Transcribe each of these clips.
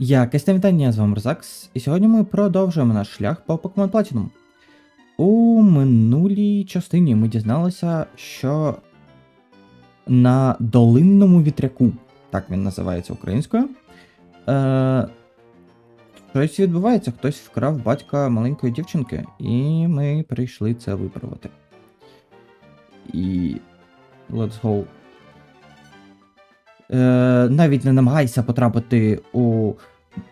Я Костя Вітання, з вами Розакс, і сьогодні ми продовжуємо наш шлях по Pokemon Platinum. У минулій частині ми дізналися, що на долинному вітряку, так він називається українською, е, щось відбувається, хтось вкрав батька маленької дівчинки, і ми прийшли це виправити. І. Let's go. Е, навіть не намагайся потрапити у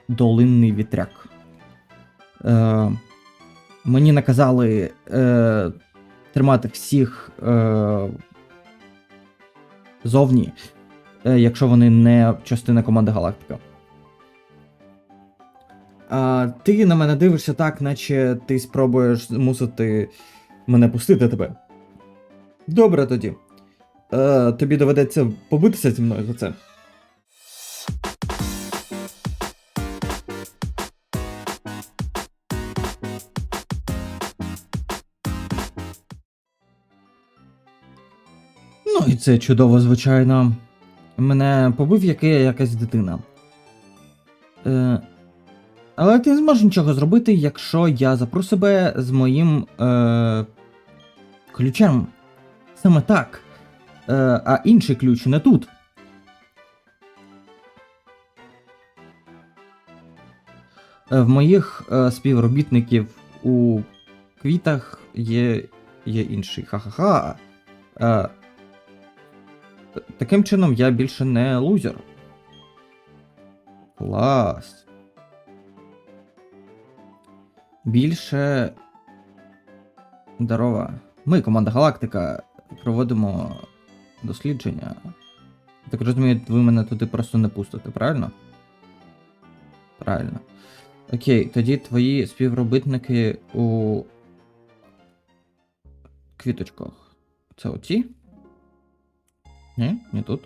долинний вітряк. Е, мені наказали е, тримати всіх е, зовні, е, якщо вони не частина команди Галактика. А, ти на мене дивишся так, наче ти спробуєш змусити мене пустити тебе. Добре тоді. Е, тобі доведеться побитися зі мною за це. Ну, і це чудово, звичайно. Мене побив яке якась дитина. Е, але ти не зможеш нічого зробити, якщо я запру себе з моїм е, ключем. Саме так. Е, а інший ключ не тут. Е, В моїх е, співробітників у квітах є, є інший. Ха-ха-ха. Таким чином я більше не лузер. Клас. Більше. Здорова. Ми, команда Галактика, проводимо дослідження. Так розумію, ви мене туди просто не пустите, правильно? Правильно. Окей, тоді твої співробітники у квіточках. Це оті? Ні, не тут.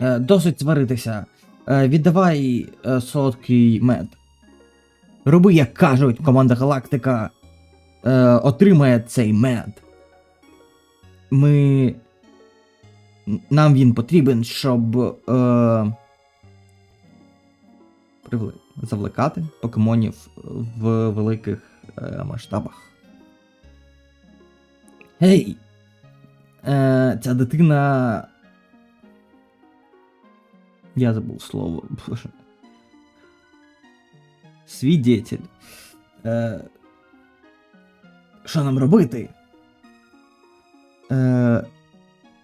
Е, досить сваритися. Е, віддавай е, солодкий мед. Роби, як кажуть, команда Галактика е, отримає цей мед. Ми. Нам він потрібен, щоб. Е, завлекати покемонів в великих е, масштабах. Гей! Е, ця дитина. Я забув слово. Боже. Свідетель. Е, що нам робити? Е,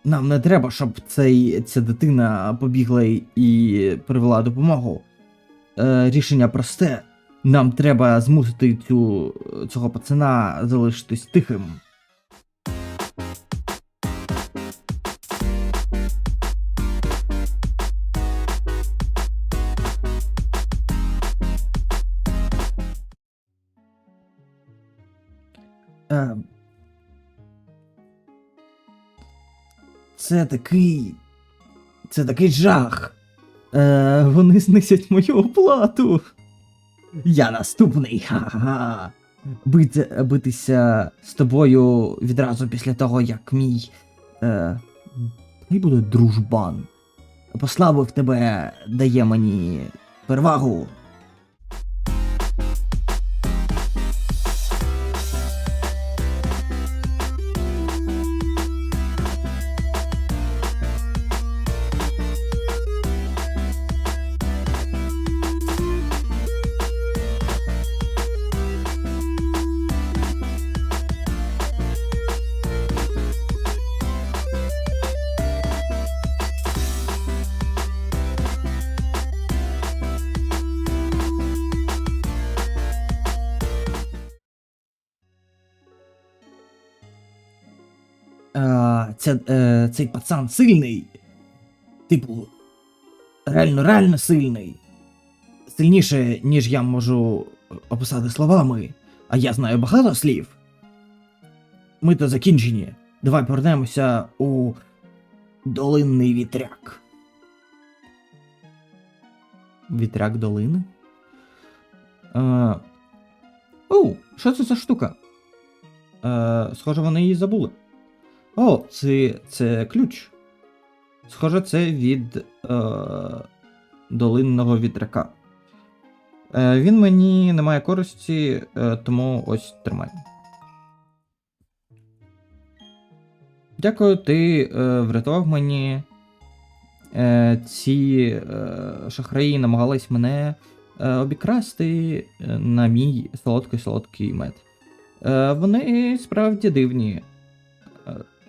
нам не треба, щоб цей, ця дитина побігла і привела допомогу. Е, рішення просте. Нам треба змусити цю, цього пацана залишитись тихим. Це такий. Це такий жах. Е, вони знисять мою оплату. Я наступний. Ха-ха. Бити, битися з тобою відразу після того, як мій. Е, буде дружбан. Послабив тебе, дає мені перевагу. Цей пацан сильний. Типу, реально, реально сильний. Сильніше, ніж я можу описати словами, а я знаю багато слів. Ми то закінчені. Давай повернемося у долинний вітряк. Вітряк долини? Е, Оу, що це за штука? Е, схоже, вони її забули. О, це, це ключ. Схоже, це від е, долинного вітряка. Е, він мені не має користі, е, тому ось тримай. Дякую, ти е, врятував мені. Е, ці е, шахраї намагались мене е, обікрасти е, на мій солодкий-солодкий мед. Е, вони справді дивні,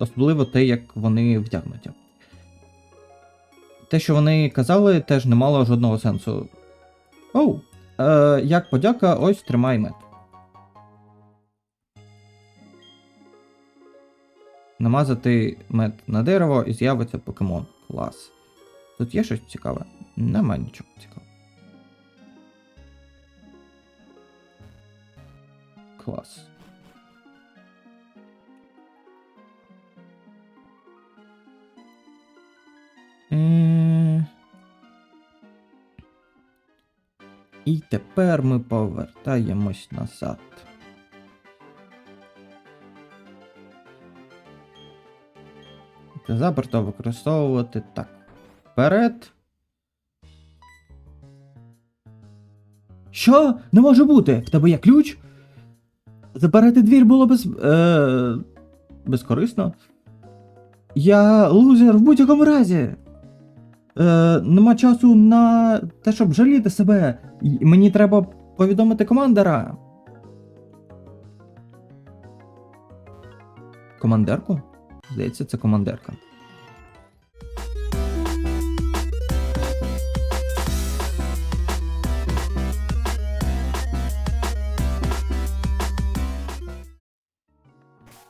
особливо те, як вони вдягнуті. Те, що вони казали, теж не мало жодного сенсу. Оу, е, як подяка, ось тримай мед. Намазати мед на дерево і з'явиться покемон. Клас. Тут є щось цікаве? Нема нічого цікавого. Клас. Е, І тепер ми повертаємось назад. Заперто використовувати так. Вперед. Що? Не може бути! В тебе є ключ? Забирати двір було без. Е, безкорисно. Я лузер в будь-якому разі. Е, нема часу на те, щоб жаліти себе. Мені треба повідомити командира. Командерку? Здається, це командерка.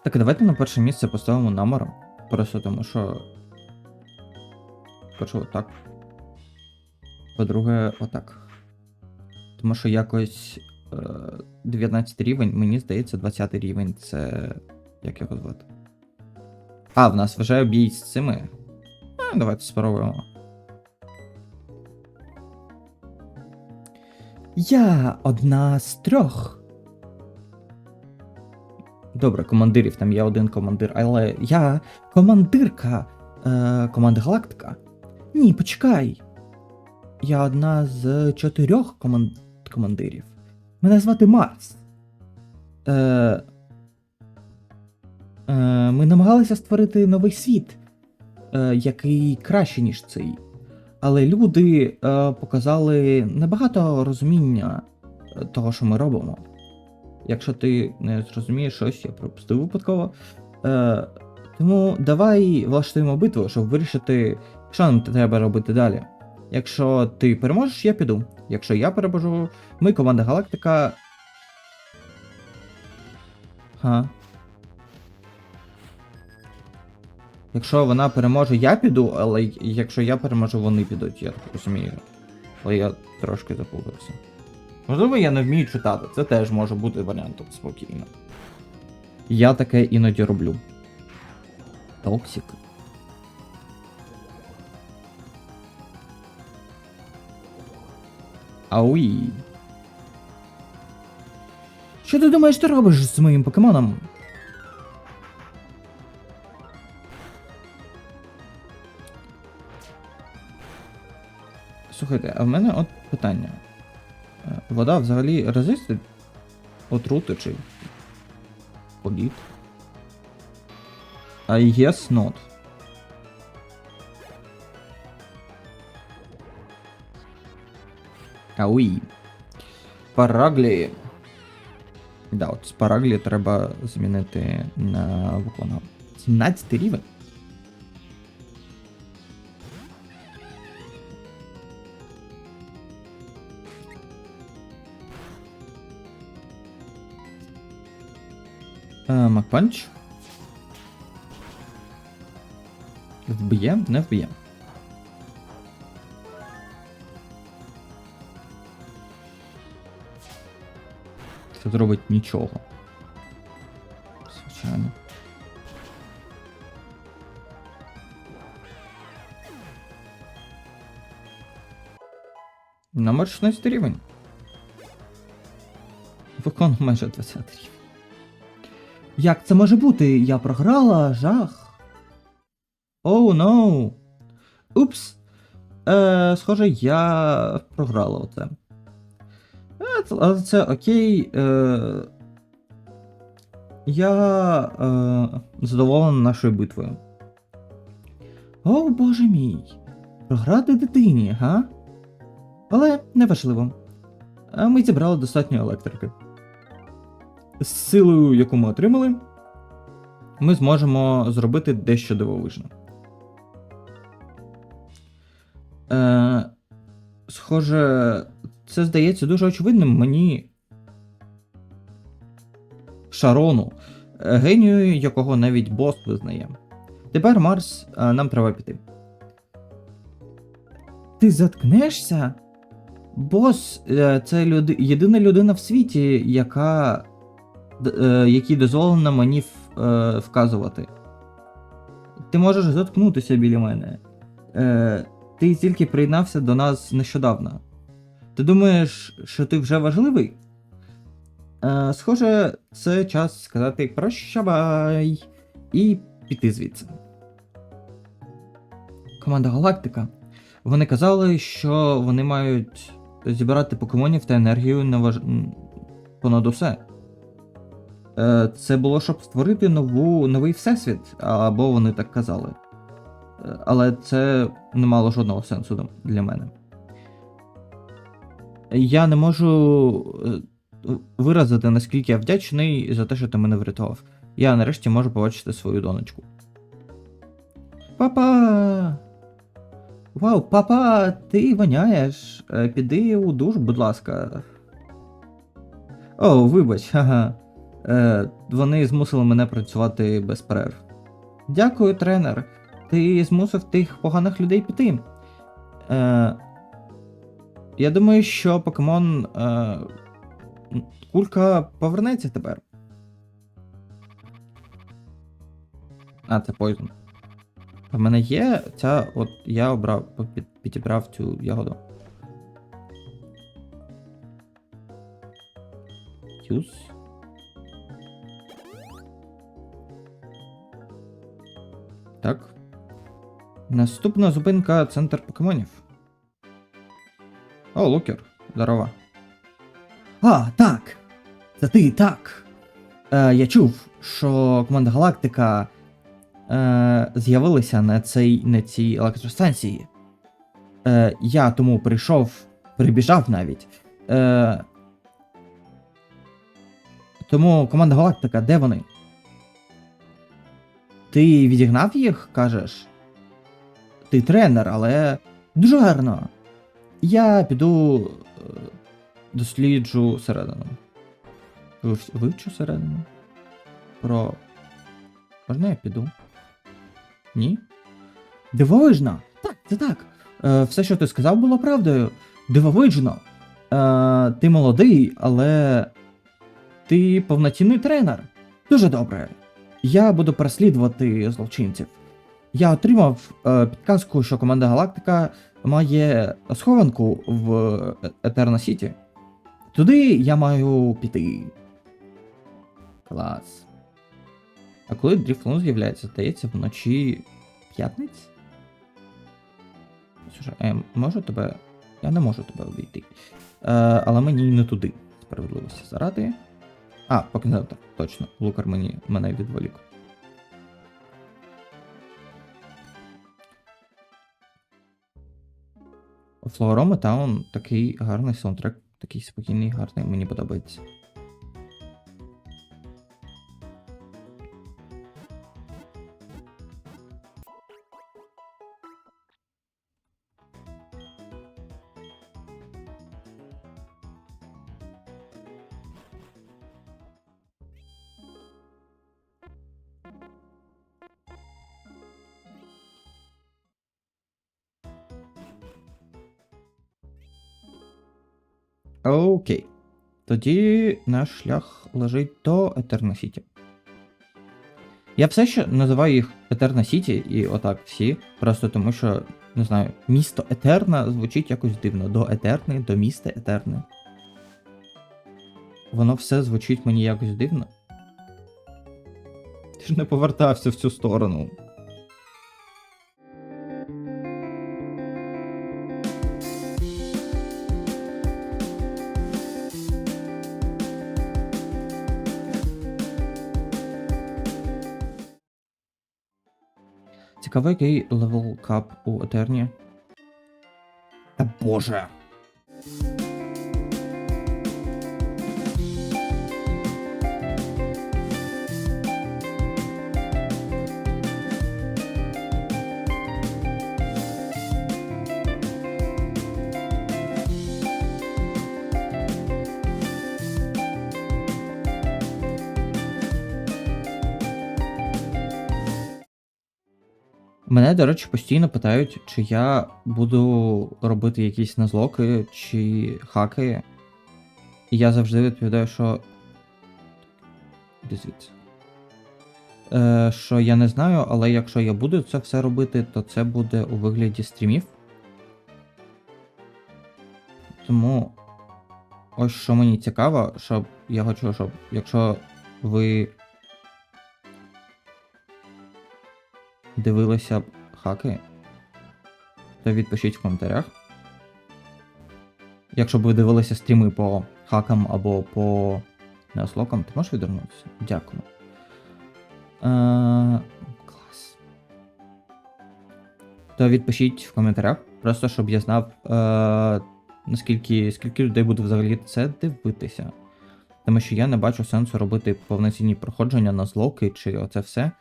Так, давайте на перше місце поставимо намер. Просто тому що. Перше, отак. По-друге, отак. Тому що якось е, 19 рівень, мені здається, 20 рівень це. Як його звати? А, в нас вже бій з цими. А, давайте спробуємо. Я одна з трьох. Добре, командирів, там є один командир, але я командирка е, команди Галактика. Ні, почекай. Я одна з чотирьох коман... командирів. Мене звати Марс. Е, е, ми намагалися створити новий світ, е, який краще, ніж цей. Але люди е, показали небагато розуміння е, того, що ми робимо. Якщо ти не зрозумієш щось, я пропустив випадково. Е, тому давай влаштуємо битву, щоб вирішити, що нам треба робити далі. Якщо ти переможеш, я піду. Якщо я переможу, ми команда Галактика. Ха. Якщо вона переможе, я піду, але якщо я переможу, вони підуть, я так розумію. Але я трошки запутався. Можливо, я не вмію читати, це теж може бути варіантом спокійно. Я таке іноді роблю. Токсик. Ауї. Що ти думаєш, ти робиш з моїм покемоном? Слухайте, а в мене от питання. Е, Вода взагалі резистить отрути чи політ? I guess not. Ауї. Параглі. Да, от з параглі треба змінити на вукона. 17 рівень. Е, Макпанч. Вб'є, не вб'є. Зробить нічого. Звичайно. Номер 16 рівень. Викон майже 20 рівень. Як це може бути? Я програла, жах. Оу, oh, ноу. Упс. Е, схоже, я програла оце. Але це окей. Е, я е, задоволений нашою битвою. О, боже мій. Програти дитині, га? Але неважливо. Ми зібрали достатньо електрики. З силою, яку ми отримали, ми зможемо зробити дещо дивовижне. Е, схоже, це здається дуже очевидним мені. Шарону, е, генію, якого навіть бос визнає. Тепер Марс, е, нам треба піти. Ти заткнешся? Бос е, це люди... єдина людина в світі, яка. якій дозволено мені вказувати. Ти можеш заткнутися біля мене. Ти тільки приєднався до нас нещодавно. Ти думаєш, що ти вже важливий? Е, схоже, це час сказати прощавай і піти звідси. Команда Галактика. Вони казали, що вони мають зібрати покемонів та енергію на понад усе. Е, Це було, щоб створити нову, новий всесвіт, або вони так казали. Е, Але це не мало жодного сенсу для мене. Я не можу е, виразити, наскільки я вдячний за те, що ти мене врятував. Я нарешті можу побачити свою донечку. Папа! Вау, папа, ти воняєш. Е, Піди у душ, будь ласка. О, вибач, ага. Е, вони змусили мене працювати без перерв. Дякую, тренер. Ти змусив тих поганих людей піти. Е, я думаю, що покемон. Е, кулька повернеться тепер. А, це Poison. В мене є ця, от я обрав, під- підібрав цю ягоду. Юз. Так. Наступна зупинка центр покемонів. О, Лукер. Здорова. А, так. Це ти так. Е, я чув, що команда Галактика е, з'явилися на, цей, на цій електростанції. Е, я тому прийшов, прибіжав навіть. Е, тому команда Галактика, де вони? Ти відігнав їх, кажеш? Ти тренер, але дуже гарно. Я піду е, досліджу середину. Вивчу середину. Про. Можна я піду? Ні? Дивовижно! Так, це так. Е, все, що ти сказав, було правдою. Дивовижно. Е, ти молодий, але ти повноцінний тренер. Дуже добре. Я буду переслідувати злочинців. Я отримав е, підказку, що команда Галактика має схованку в Етерна Сіті. Туди я маю піти. Клас. А коли Дріфлун з'являється, здається, вночі п'ятниць? Слушай, я можу тебе. Я не можу тебе обійти. Е, але мені не туди. Справедливості заради. А, поки не так, точно. Лукар мені мене відволік. Флоорома Таун такий гарний саундтрек, такий спокійний, гарний, мені подобається. Окей. Тоді наш шлях лежить до Етерна Сіті. Я все ще називаю їх Етерна Сіті і отак всі, просто тому що, не знаю, місто Етерна звучить якось дивно. До Етерни, до міста Етерни. Воно все звучить мені якось дивно. Ти ж не повертався в цю сторону. Цікаво, який левел кап у Етерні. Та боже. Мене, до речі, постійно питають, чи я буду робити якісь назлоки чи хаки. І я завжди відповідаю, що. Звідси. Е, що я не знаю, але якщо я буду це все робити, то це буде у вигляді стрімів. Тому ось що мені цікаво, щоб я хочу, щоб якщо ви дивилися хаки, то відпишіть в коментарях. Якщо б ви дивилися стріми по хакам або по неослокам, ти можеш відвернутися? Дякую. Е, клас. То відпишіть в коментарях, просто щоб я знав, е, наскільки скільки людей буде взагалі це дивитися. Тому що я не бачу сенсу робити повноцінні проходження на злоки чи оце все.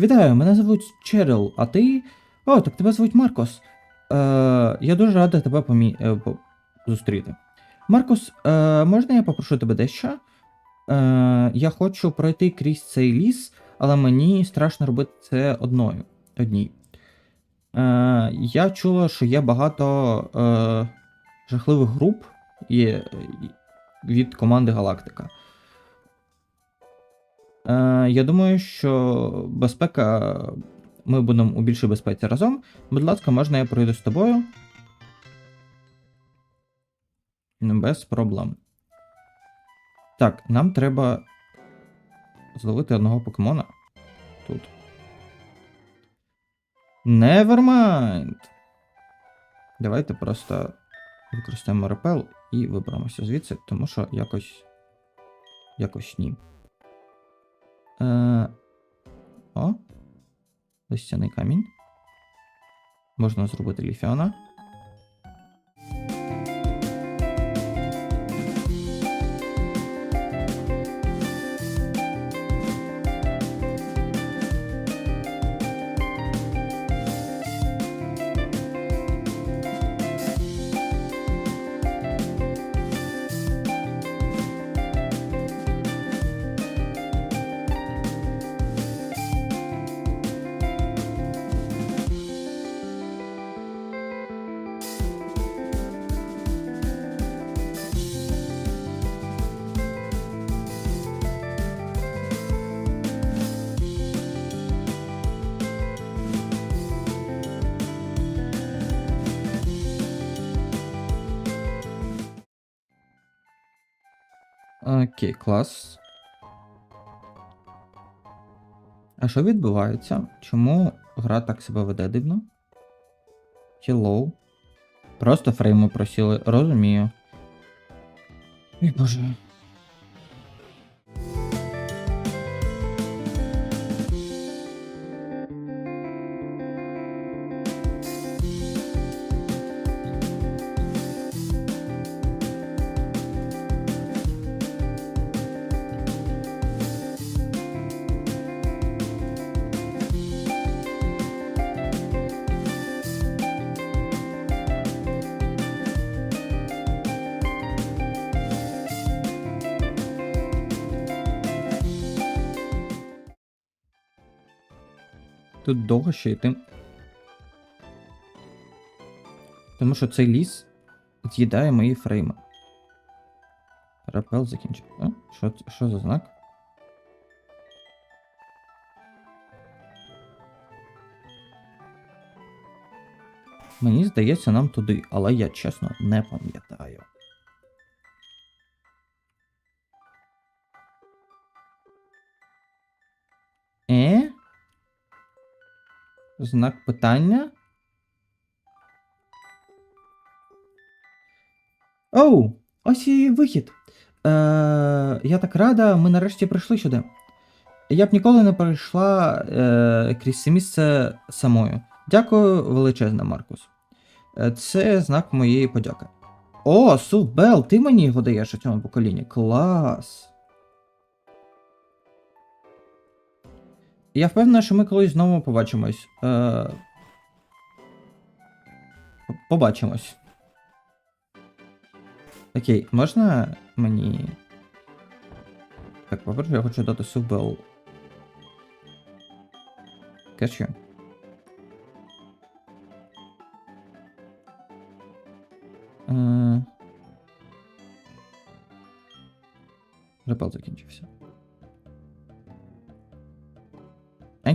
Вітаю, мене звуть Черил, а ти. О, так тебе звуть Маркос. Е, я дуже радий тебе помі... е, по- зустріти. Маркус, е, можна я попрошу тебе дещо? Е, я хочу пройти крізь цей ліс, але мені страшно робити це одною. Одній. Е, я чула, що є багато е, жахливих груп є, від команди Галактика. Е, я думаю, що безпека. Ми будемо у більшій безпеці разом. Будь ласка, можна я пройду з тобою? Без проблем. Так, нам треба зловити одного покемона. Тут. Nevermind. Давайте просто використаємо репел і виберемося звідси, тому що якось. Якось ні. Е... О. Листяний камінь. Можна зробити ліфіона. Окей, клас. А що відбувається? Чому гра так себе веде дивно? Hello. Просто фрейми просіли, розумію. Ой, боже. Тут довго ще йти. Тому що цей ліс з'їдає мої фрейми. Рапел закінчив. Що, що за знак? Мені здається, нам туди, але я чесно не пам'ятаю. Знак питання. Оу! Ось і вихід. Е, я так рада, ми нарешті прийшли сюди. Я б ніколи не пройшла е, крізь це місце самою. Дякую величезне, Маркус. Е, Це знак моєї подяки. О, Сувбел, ти мені його даєш у цьому поколінні. Клас. Я впевнена, що ми колись знову побачимось. Е... Побачимось. Окей, можна мені. Так, по-перше, я хочу дати Сувбел. Кешю. Е... Репел закінчився.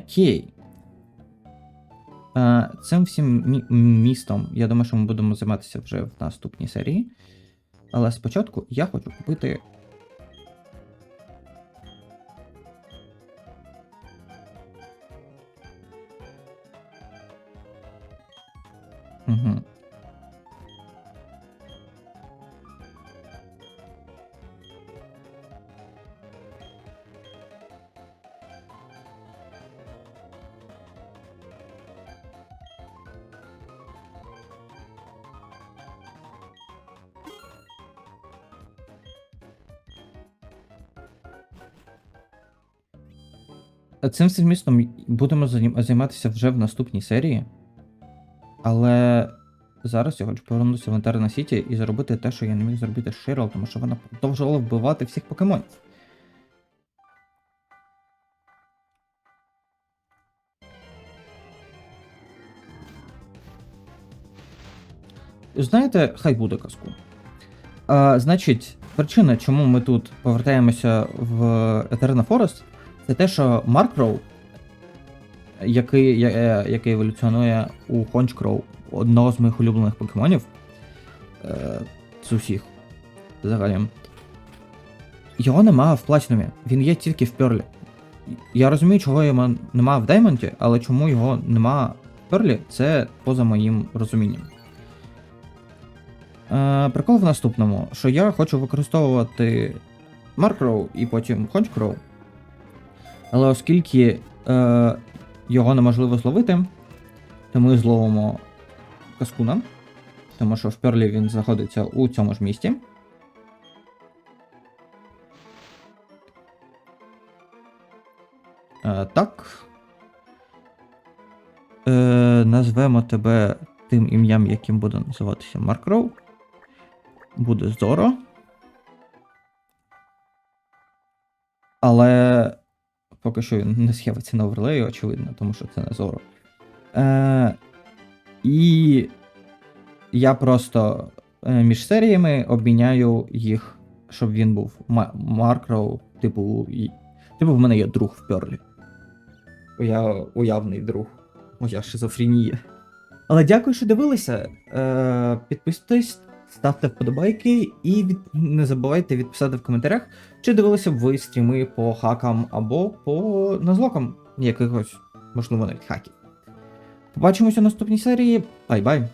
Окей. Цим всім містом, я думаю, що ми будемо займатися вже в наступній серії. Але спочатку я хочу купити. Цим всім містом будемо займатися вже в наступній серії. Але зараз я хочу повернутися в Інтерна Сіті і зробити те, що я не міг зробити з Ширл, тому що вона продовжувала вбивати всіх покемонів. Знаєте, хай буде казку. А, значить, причина, чому ми тут повертаємося в Eterna Forest, це те, що Маркроу, який, е, який еволюціонує у Honchcrow, одного з моїх улюблених покемонів е, з усіх взагалі. Його нема в Платінумі, він є тільки в Перлі. Я розумію, чого його нема в Даймонді, але чому його нема в Перлі, це поза моїм розумінням. Е, прикол в наступному, що я хочу використовувати Маркроу і потім Honchcrow, але оскільки е, його неможливо зловити, то ми зловимо Каскуна, тому що в Перлі він знаходиться у цьому ж місті. Е, так. Е, назвемо тебе тим ім'ям, яким буде називатися Маркроу. Буде Зоро. Але поки що він не з'явиться на оверлеї, очевидно, тому що це не Зоро. Е, і я просто е, між серіями обміняю їх, щоб він був Ма- Маркроу, типу, типу, в мене є друг в Перлі. Я уявний друг. Моя шизофренія. Але дякую, що дивилися. Е, підписуйтесь, ставте вподобайки і від... не забувайте відписати в коментарях, чи дивилися б ви стріми по хакам або по назлокам якихось, можливо, навіть хаків. Побачимося в наступній серії. Бай-бай!